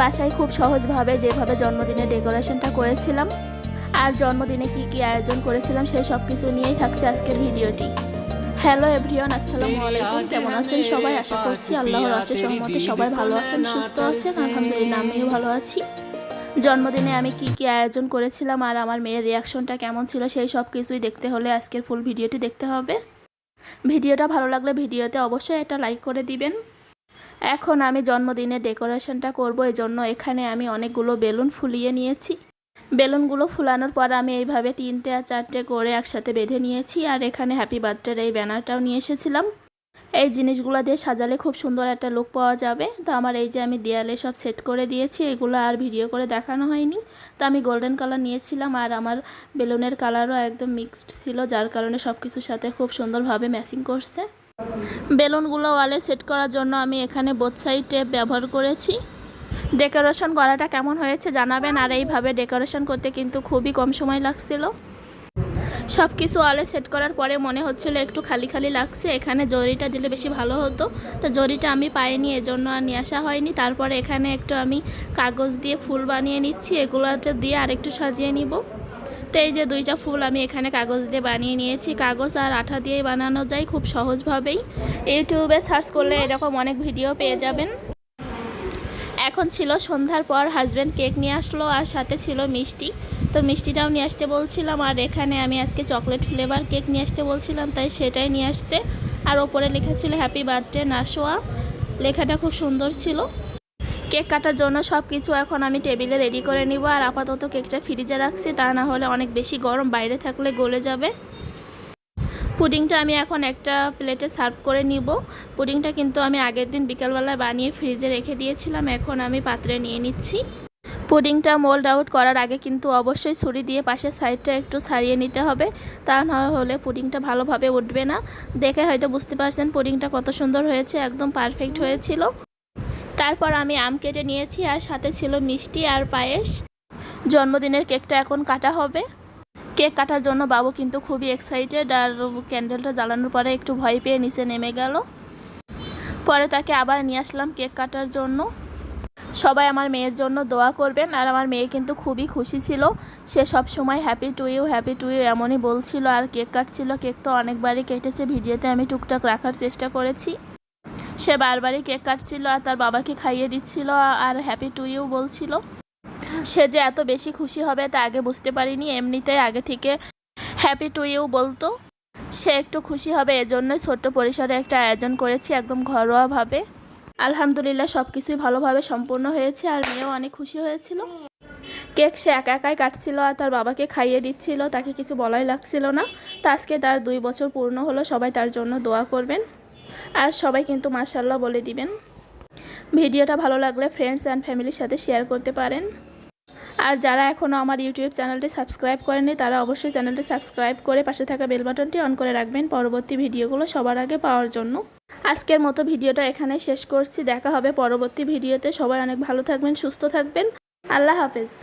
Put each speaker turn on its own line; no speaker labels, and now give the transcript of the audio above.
বাসায় খুব সহজভাবে যেভাবে জন্মদিনের ডেকোরেশনটা করেছিলাম আর জন্মদিনে কি কি আয়োজন করেছিলাম সেই সব কিছু নিয়েই থাকছে আজকের ভিডিওটি। হ্যালো এভরিওয়ান আসসালামু আলাইকুম। কেমন আছেন সবাই? আশা করছি আল্লাহর অশেষ সহমতে সবাই ভালো আছেন, সুস্থ আছেন। আলহামদুলিল্লাহ, আমিও ভালো আছি। জন্মদিনে আমি কি কি আয়োজন করেছিলাম আর আমার মেয়ের রিয়াকশনটা কেমন ছিল সেই সব কিছুই দেখতে হলে আজকের ফুল ভিডিওটি দেখতে হবে। ভিডিওটা ভালো লাগলে ভিডিওতে অবশ্যই একটা লাইক করে দিবেন। এখন আমি জন্মদিনের ডেকোরেশনটা করব এই জন্য এখানে আমি অনেকগুলো বেলুন ফুলিয়ে নিয়েছি। বেলুনগুলো ফুলানোর পর আমি এইভাবে তিনটে আর চারটে করে একসাথে বেঁধে নিয়েছি, আর এখানে হ্যাপি বার্থডের এই ব্যানারটাও নিয়ে এসেছিলাম। এই জিনিসগুলো দিয়ে সাজালে খুব সুন্দর একটা লুক পাওয়া যাবে। তো আমার এই যে আমি দেয়ালে সব সেট করে দিয়েছি, এগুলো আর ভিডিও করে দেখানো হয়নি। তো আমি গোল্ডেন কালার নিয়েছিলাম, আর আমার বেলুনের কালারও একদম মিক্সড ছিল, যার কারণে সব কিছুর সাথে খুব সুন্দরভাবে ম্যাচিং করছে। বেলুনগুলো ওয়ালে সেট করার জন্য আমি এখানে বোথ সাইড টেপ ব্যবহার করেছি। ডেকোরেশন করাটা কেমন হয়েছে জানাবেন, আর এইভাবে ডেকোরেশন করতে কিন্তু খুবই কম সময় লাগছিল। সব কিছু ওয়ালে সেট করার পরে মনে হচ্ছিল একটু খালি খালি লাগছে, এখানে জরিটা দিলে বেশি ভালো হতো। তো জরিটা আমি পাইনি, এজন্য আর নিয়ে আসা হয়নি। তারপরে এখানে একটু আমি কাগজ দিয়ে ফুল বানিয়ে নিচ্ছি এগুলোটা দিয়ে আরেকটু সাজিয়ে নিব। তো এই যে দুইটা ফুল আমি এখানে কাগজ দিয়ে বানিয়ে নিয়েছি। কাগজ আর আঠা দিয়েই বানানো যায় খুব সহজভাবেই। ইউটিউবে সার্চ করলে এরকম অনেক ভিডিও পেয়ে যাবেন। এখন ছিল সন্ধ্যার পর হাজব্যান্ড কেক নিয়ে আসলো আর সাথে ছিল মিষ্টি। তো মিষ্টিটাও নিয়ে আসতে বলছিলাম আর এখানে আমি আজকে চকলেট ফ্লেভার কেক নিয়ে আসতে বলছিলাম, তাই সেটাই নিয়ে আসতে আর ওপরে লেখা ছিল হ্যাপি বার্থডে নাশোয়া লেখাটা খুব সুন্দর ছিল। কেক কাটার জন্য সব কিছু এখন আমি টেবিলে রেডি করে নিব। আর আপাতত কেকটা ফ্রিজে রাখছি, তা না হলে অনেক বেশি গরম বাইরে থাকলে গলে যাবে। পুডিংটা আমি এখন একটা প্লেটে সার্ভ করে নিব। পুডিংটা কিন্তু আমি আগের দিন বিকালবেলায় বানিয়ে ফ্রিজে রেখে দিয়েছিলাম, এখন আমি পাত্রে নিয়ে নিচ্ছি। পুডিংটা মোল্ড আউট করার আগে কিন্তু অবশ্যই ছুরি দিয়ে পাশের সাইডটা একটু ছাড়িয়ে নিতে হবে। তা না হলে পুডিংটা ভালোভাবে উঠবে না। দেখে হয়তো বুঝতে পারছেন পুডিংটা কত সুন্দর হয়েছে, একদম পারফেক্ট হয়েছিল। তারপর আমি আম কেটে নিয়েছি আর সাথে ছিল মিষ্টি আর পায়েস। জন্মদিনের কেকটা এখন কাটা হবে। কেক কাটার জন্য বাবু কিন্তু খুবই এক্সাইটেড আর ক্যান্ডেলটা জ্বালানোর পরে একটু ভয় পেয়ে নিচে নেমে গেল। পরে তাকে আবার নিয়ে আসলাম কেক কাটার জন্য। সবাই আমার মেয়ের জন্য দোয়া করবেন আর আমার মেয়ে কিন্তু খুবই খুশি ছিল। সে সব সময় happy to you happy to you এমনই বলছিল আর কেক কাটছিল। কেক তো অনেকবারই কেটেছে, ভিডিওতে আমি টুকটাক রাখার চেষ্টা করেছি। সে বারবারই কেক কাটছিল আর তার বাবাকে খাইয়ে দিচ্ছিল আর হ্যাপি টু ইউ বলছিল। সে যে এত বেশি খুশি হবে তা আগে বুঝতে পারিনি, এমনিতেই আগে থেকে হ্যাপি টু ইউ বলতো। সে একটু খুশি হবে এজন্যই ছোট্ট পরিসরে একটা আয়োজন করেছি একদম ঘরোয়াভাবে। আলহামদুলিল্লাহ সব কিছুই ভালোভাবে সম্পূর্ণ হয়েছে আর মেয়েও অনেক খুশি হয়েছিল। কেক সে একা একাই কাটছিল আর তার বাবাকে খাইয়ে দিচ্ছিল, তাকে কিছু বলাই লাগছিল না। তা আজকে তার দুই বছর পূর্ণ হলো, সবাই তার জন্য দোয়া করবেন। আর সবাই কিন্তু মাশাল্লাহ বলে দিবেন। ভিডিওটা ভালো লাগলে ফ্রেন্ডস অ্যান্ড ফ্যামিলির সাথে শেয়ার করতে পারেন। আর যারা এখনও আমার ইউটিউব চ্যানেলটি সাবস্ক্রাইব করেনি তারা অবশ্যই চ্যানেলটি সাবস্ক্রাইব করে পাশে থাকা বেল বাটনটি অন করে রাখবেন পরবর্তী ভিডিওগুলো সবার আগে পাওয়ার জন্য। আজকের মতো ভিডিওটা এখানে শেষ করছি, দেখা হবে পরবর্তী ভিডিওতে। সবাই অনেক ভালো থাকবেন, সুস্থ থাকবেন। আল্লাহ হাফেজ।